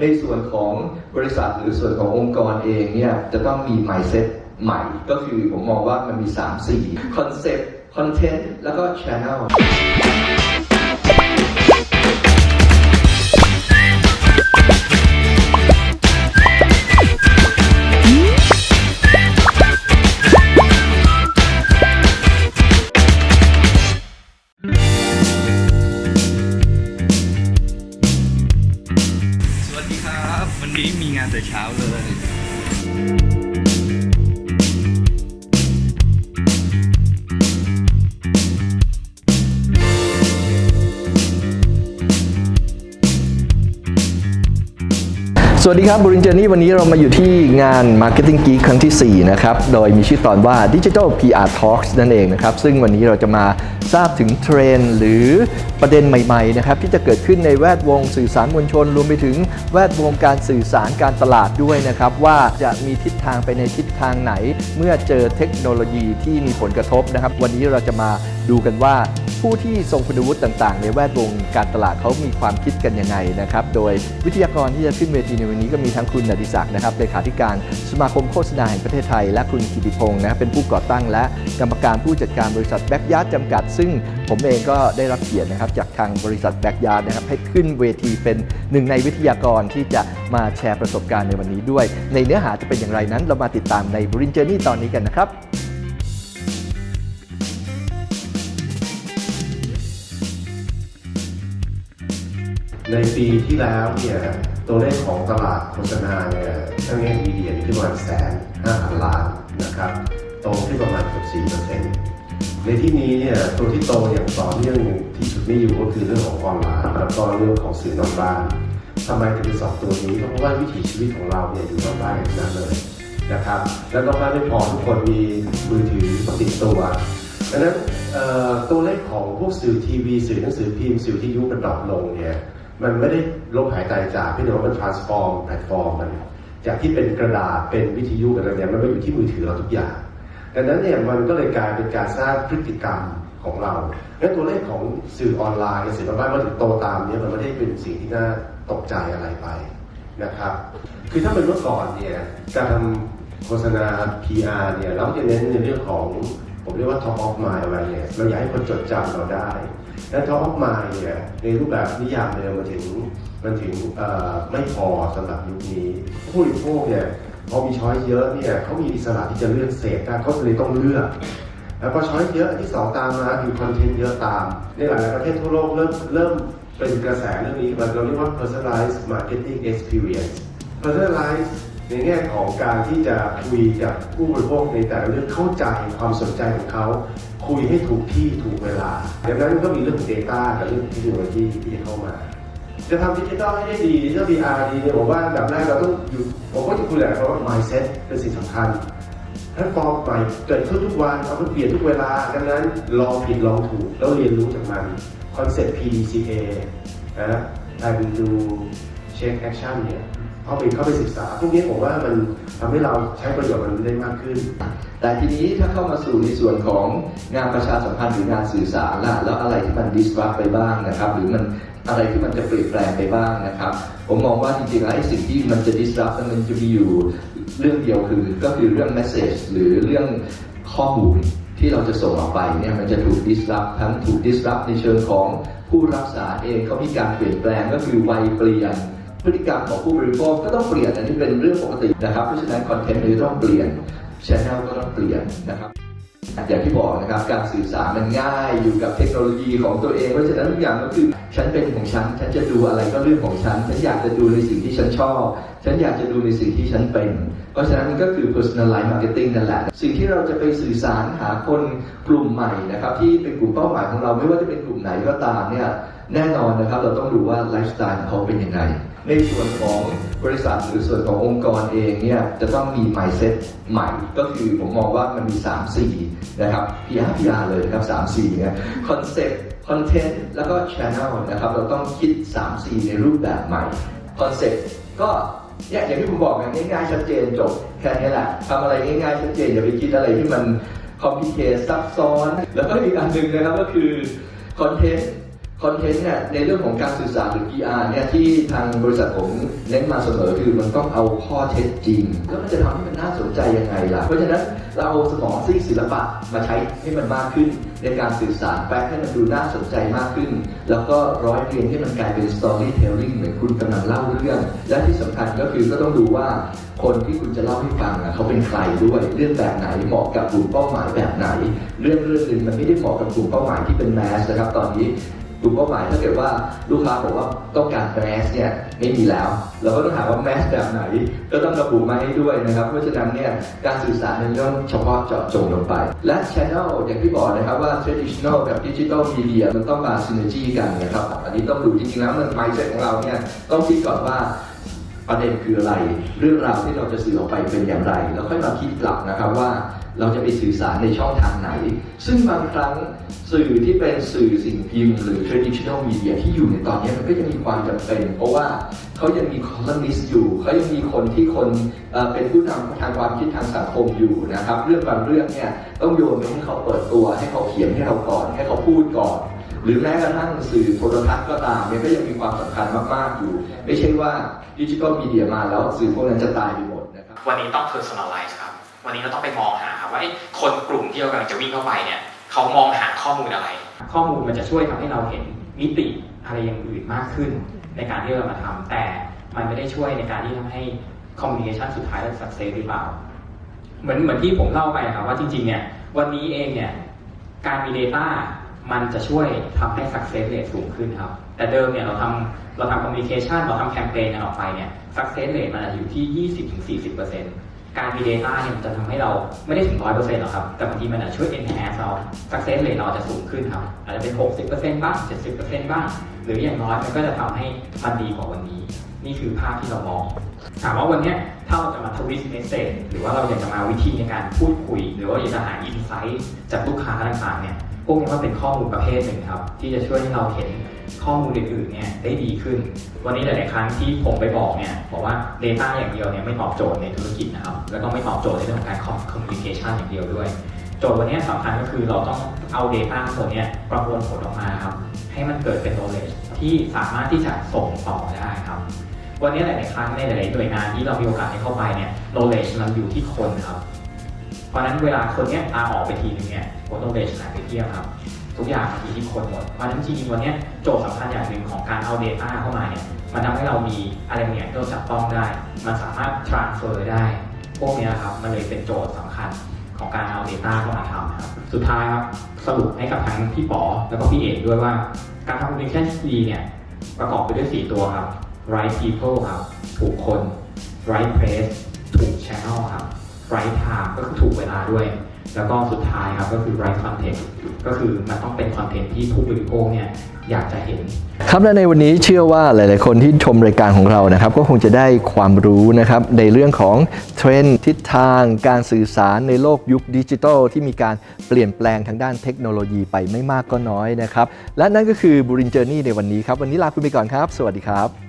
ในส่วนของบริษัทหรือส่วนขององค์กรเองเนี่ยจะต้องมี mindset ใหม่ ก็คือผมมองว่ามันมี 3 4 concept content แล้วก็ channel แสวัสดีครับบรินเจอร์นี่วันนี้เรามาอยู่ที่งาน Marketing Geek ครั้งที่ 4 นะครับ โดยมีชื่อตอนว่า Digital PR Talks นั่นเองนะครับ ซึ่งวันนี้เราจะมาทราบถึงเทรนหรือประเด็นใหม่ๆนะครับที่จะเกิดขึ้นในแวดวงสื่อสารมวลชน รวมไปถึงแวดวงการสื่อสารการตลาดด้วยนะครับ ว่าจะมีทิศทางไปในทิศทางไหน เมื่อเจอเทคโนโลยีที่มีผลกระทบนะครับ วันนี้เราจะมาดูกันว่า ผู้ที่ทรงคุณวุฒิต่างๆ ในแวดวงการตลาดเขามีความคิดกันยังไงนะครับ โดยวิทยากรที่จะขึ้นเวทีในวันนี้ก็มีทั้งคุณนดิศักดิ์นะครับเลขาธิการสมาคมโฆษณาแห่งประเทศไทย และคุณกิติพงศ์นะเป็นผู้ก่อตั้งและกรรมการผู้จัดการบริษัทแบ็กยาร์ดจำกัด ซึ่งผมเองก็ได้รับเกียรตินะครับจากทางบริษัทแบ็กยาร์ดนะครับให้ขึ้นเวทีเป็นหนึ่งในวิทยากรที่จะมาแชร์ประสบการณ์ในวันนี้ด้วย ในเนื้อหาจะเป็นอย่างไรนั้นเรามาติดตามในบรินเจอร์นี่ตอนนี้กันนะครับ ในปีที่แล้วเนี่ยตัวเลขของตลาดโฆษณาเนี่ยทั้งแง่มีเดียขึ้นประมาณแสนห้าพันล้านนะครับโตขึ้นประมาณเกือบสี่เปอร์เซ็นต์ในที่นี้เนี่ยตัวที่โตอย่างต่อเนื่องที่สุดไม่อยู่ก็คือเรื่องของออนไลน์แล้วก็เรื่องของสื่อนอกบ้านทำไมถึงเป็นสองตัวนี้เพราะว่าวิถีชีวิตของเราเนี่ยอยู่นอกบ้านอย่างนั้นเลยนะครับ แล้วนอกบ้านไม่พอทุกคนมีมือถือติดตัวดังนั้นตัวเลขของพวกสื่อทีวีสื่อหนังสือพิมพ์สื่อที่ยุมันดรอปลงเนี่ย มันไม่ได้ลบหายตายจากพี่แต่ว่ามัน transform แพลตฟอร์มมันจากที่เป็นกระดาษเป็นวิทยุอะไรเนี่ยมันมาอยู่ที่มือถือเราทุกอย่างดังนั้นเนี่ยมันก็เลยกลายเป็นการสร้างพฤติกรรมของเราและตัวเลขของสื่อออนไลน์สื่อบ้านมาถึงโตตามเนี่ยมันไม่ได้เป็นสิ่งที่น่าตกใจอะไรไปนะครับ คือถ้าเป็นเมื่อก่อนเนี่ยการทำโฆษณา PR เนี่ยเราจะเน้นในเรื่องของผมเรียกว่า top of mind awareness เราอยากให้คนจดจำเราได้ และ top of mind เนี่ยในรูปแบบนิยามเดิมมันถึงมันถึงไม่พอสำหรับยุคนี้ผู้บริโภคเนี่ยพอมีช้อยเยอะเนี่ยเขามีอิสระที่จะเลือกเสพได้เขาเลยต้องเลือก แล้วพอช้อยเยอะที่สองตามมาคือคอนเทนต์เยอะตาม ในหลายประเทศทั่วโลกเริ่มเริ่มเป็นกระแสเรื่องนี้มันเราเรียกว่า personalized marketing experience personalized ในแง่ของการที่จะคุยกับผู้บริโภคในแต่ละเรื่องเข้าใจความสนใจของเขา คุยให้ถูกที่ถูกเวลาดังนั้นก็มีเรื่องของ Data กับเรื่องเทคโนโลยีที่จะเข้ามา จะทำดิจิทัลให้ได้ดีดิจิทัล PR ดีเนี่ยผมว่าอันดับแรกเราต้องอยู่ผมก็จะคุยแหละเพราะว่า mindset เป็นสิ่งสำคัญแพลตฟอร์มใหม่เกิดขึ้นทุกวันเอามันเปลี่ยนทุกเวลา ดังนั้นลองผิดลองถูกแล้วเรียนรู้จากมันคอนเซ็ปต์ PDCA นะ Time to Check Action เนี่ย เข้าไปเข้าไปศึกษาพวกนี้ผมว่ามันทำให้เราใช้ประโยชน์มันได้มากขึ้น แต่ทีนี้ถ้าเข้ามาสู่ในส่วนของงานประชาสัมพันธ์หรืองานสื่อสารล่ะแล้วอะไรที่มัน disrupt ไปบ้างนะครับ หรือมันอะไรที่มันจะเปลี่ยนแปลงไปบ้างนะครับ ผมมองว่าจริงๆแล้วไอ้สิ่งที่มันจะ disrupt นั้นมันจะมีอยู่เรื่องเดียวคือก็คือเรื่อง message หรือเรื่องข้อมูลที่เราจะส่งออกไปเนี่ยมันจะถูก disrupt ทั้งถูก disrupt ในเชิงของผู้รับสารเองเขามีการเปลี่ยนแปลงก็คือวัยเปลี่ยน พฤติกรรมของผู้บริโภคก็ต้องเปลี่ยนอันนี้เป็นเรื่องปกตินะครับเพราะฉะนั้นคอนเทนต์มันจะต้องเปลี่ยนช n นลก็ต้องเปลี่ยนนะครับอย่างที่บอกนะครับการสื่อสารมันง่ายอยู่กับเทคโนโลยีของตัวเองเพราะฉะนั้นทุกอย่างก็คือฉันเป็นของฉันฉันจะดูอะไรก็เรื่องของฉันฉันอยากจะดูในสิ่งที่ฉันชอบ ฉันอยากจะดูในสิ่งที่ฉันเป็น เพราะฉะนั้นมันก็คือ personalized marketing นั่นแหละ สิ่งที่เราจะไปสื่อสารหาคนกลุ่มใหม่นะครับที่เป็นกลุ่มเป้าหมายของเราไม่ว่าจะเป็นกลุ่มไหนก็ตามเนี่ยแน่นอนนะครับเราต้องดูว่าไลฟ์สไตล์ของเขาเป็นยังไง ในส่วนของบริษัทหรือส่วนขององค์กรเองเนี่ยจะต้องมี mindset ใหม่ ก็คือผมมองว่ามันมี 3 4 นะครับ PR PR เลยนะครับ 3 4 เนี่ย concept content แล้วก็ channel นะครับ เราต้องคิด 3 4 ในรูปแบบใหม่ concept ก็เนี่ยอย่างที่ผมบอกไงง่ายๆชัดเจนจบแค่นี้แหละทำอะไรง่ายๆชัดเจนอย่าไปคิดอะไรที่มัน complicated ซับซ้อน แล้วก็อีกอันหนึ่งนะครับก็คือ content คอนเทนต์เนี่ยในเรื่องของการสื่อสารหรือ PR เนี่ยที่ทางบริษัทผมเน้นมาเสมอคือมันต้องเอาข้อเท็จจริง แล้วมันจะทำให้มันน่าสนใจยังไงล่ะ เพราะฉะนั้นเราสมองซีศิลปะมาใช้ให้มันมากขึ้น ในการสื่อสารแฟกให้มันดูน่าสนใจมากขึ้น แล้วก็ร้อยเรียงให้มันกลายเป็น storytelling เหมือนคุณกำลังเล่าเรื่อง และที่สำคัญก็คือก็ต้องดูว่าคนที่คุณจะเล่าให้ฟังเขาเป็นใครด้วย เรื่องแบบไหนเหมาะกับกลุ่มเป้าหมายแบบไหน เรื่องเรื่องหนึ่งมันไม่ได้เหมาะกับกลุ่มเป้าหมายที่เป็นแมสนะครับตอนนี้ ดูเป้าหมายถ้าเกิดว่าลูกค้าบอกว่าต้องการแมสเนี่ยไม่มีแล้ว เราก็ต้องถามว่าแมสแบบไหน ก็ต้องระบุมาให้ด้วยนะครับ เพราะฉะนั้นเนี่ยการสื่อสารเนี่ยต้องเฉพาะเจาะจงลงไป และ Channel อย่างที่บอกนะครับว่า traditional กับ digital media มันต้องมา synergy กันนะครับอันนี้ต้องดูจริงๆแล้วมันไม n d s e t ของเราเนี่ยต้องคิดก่อนว่า ประเด็นคืออะไร เรื่องราวที่เราจะสื่อออกไปเป็นอย่างไร แล้วค่อยมาคิดกลับนะครับว่าเราจะไปสื่อสารในช่องทางไหน ซึ่งบางครั้งสื่อที่เป็นสื่อสิ่งพิมพ์หรือ traditional media ที่อยู่ในตอนนี้มันก็ยังมีความจำเป็น เพราะว่าเขายังมี columnist อยู่เขายังมีคนที่คนเป็นผู้นำทางความคิดทางสังคมอยู่นะครับ เรื่องบางเรื่องเนี่ยต้องโยนไปให้เขาเปิดตัว ให้เขาเขียนให้เราก่อน ให้เขาพูดก่อน หรือแม้กระทั่งสื่อโทรทัศน์ก็ตามเนี่ยก็ยังมีความสำคัญมากๆอยู่ ไม่ใช่ว่าดิจิทัลมีเดียมาแล้วสื่อพวกนั้นจะตายไปหมดนะครับวันนี้ต้อง personalize ครับ วันนี้เราต้องไปมองหาครับว่าไอ้คนกลุ่มที่เรากำลังจะวิ่งเข้าไปเนี่ยเขามองหาข้อมูลอะไร ข้อมูลมันจะช่วยทำให้เราเห็นมิติอะไรอย่างอื่นมากขึ้น ในการที่เรามาทำแต่มันไม่ได้ช่วยในการที่ทำให้ communication สุดท้ายเรา success หรือเปล่าเหมือนเหมือนที่ผมเล่าไปครับว่าจริงๆเนี่ยวันนี้เองเนี่ยการมี Data มันจะช่วยทำให้ success rate สูงขึ้นครับ แต่เดิมเนี่ยเราทำเราทำ communication เราทำแคมเปญกันออกไปเนี่ย success rate มันอยู่ที่ 20-40%การมี Data เนี่ยมันจะทำให้เราไม่ได้ถึง 100%หรอกครับ แต่บางทีมันอาจช่วย enhance เรา success rate เราจะสูงขึ้นครับ อาจจะเป็น 60%บ้าง 70%บ้าง หรืออย่างน้อยมันก็จะทำให้มันดีกว่าวันนี้ นี่คือภาพที่เรามอง ถามว่าวันนี้ถ้าเราจะมาทวิสเมสเซจหรือว่าเราอยากจะมาวิธีในการพูดคุย หรือว่าอยากจะหาอินไซต์จากลูกค้าต่างๆเนี่ย พวกนี้มันเป็นข้อมูลประเภทหนึ่งครับ ที่จะช่วยให้เราเห็นข้อมูลอื่นๆเนี่ยได้ดีขึ้น วันนี้หลาย ๆ ครั้งที่ผมไปบอกเนี่ยบอกว่า Data อย่างเดียวเนี่ยไม่ตอบโจทย์ในธุรกิจนะครับ แล้วก็ไม่ตอบโจทย์ในเรื่องของการ communication อย่างเดียวด้วย โจทย์วันนี้สำคัญก็คือเราต้องเอา Data ตัวเนี้ยประมวลผลออกมาครับ ให้มันเกิดเป็น knowledge ที่สามารถที่จะส่งต่อได้ครับ วันนี้หลาย ๆ ครั้งในหลาย ๆ หน่วยงานที่เรามีโอกาสได้เข้าไปเนี่ย knowledge มันอยู่ที่คนครับ เพราะฉะนั้นเวลาคนเนี้ยลาออกไปทีนึงเนี่ย knowledge หายไปเที่ยวครับ ทุกอย่างมันอยู่ที่คนหมด เพราะฉะนั้นจริงๆวันนี้โจทย์สำคัญอย่างหนึ่งของการเอา Data เข้ามาเนี่ยมันทำให้เรามีอะไรบางอย่างที่เราจับต้องได้ มันสามารถ transfer ได้ พวกเนี้ยครับมันเลยเป็นโจทย์สำคัญของการเอา Data เข้ามาทำครับสุดท้ายครับสรุปให้กับทั้งพี่ป๋อแล้วก็พี่เอกด้วยว่า การทำ Communication ดีเนี่ยประกอบไปด้วย 4 ตัวครับ right people ครับถูกคน right place ถูก channel ครับ right time ก็คือถูกเวลาด้วย แล้วก็สุดท้ายครับก็คือ right content ก็คือมันต้องเป็นคอนเทนต์ที่ผู้บริโภคเนี่ยอยากจะเห็น ครับและในวันนี้เชื่อว่าหลาย ๆ คนที่ชมรายการของเรานะครับ ก็คงจะได้ความรู้นะครับในเรื่องของเทรนด์ทิศทาง การสื่อสารในโลกยุคดิจิทัลที่มีการเปลี่ยนแปลงทางด้านเทคโนโลยีไปไม่มากก็น้อยนะครับ และนั่นก็คือบุรินเจอร์นี่ในวันนี้ครับ วันนี้ลาคุณไปก่อนครับ สวัสดีครับ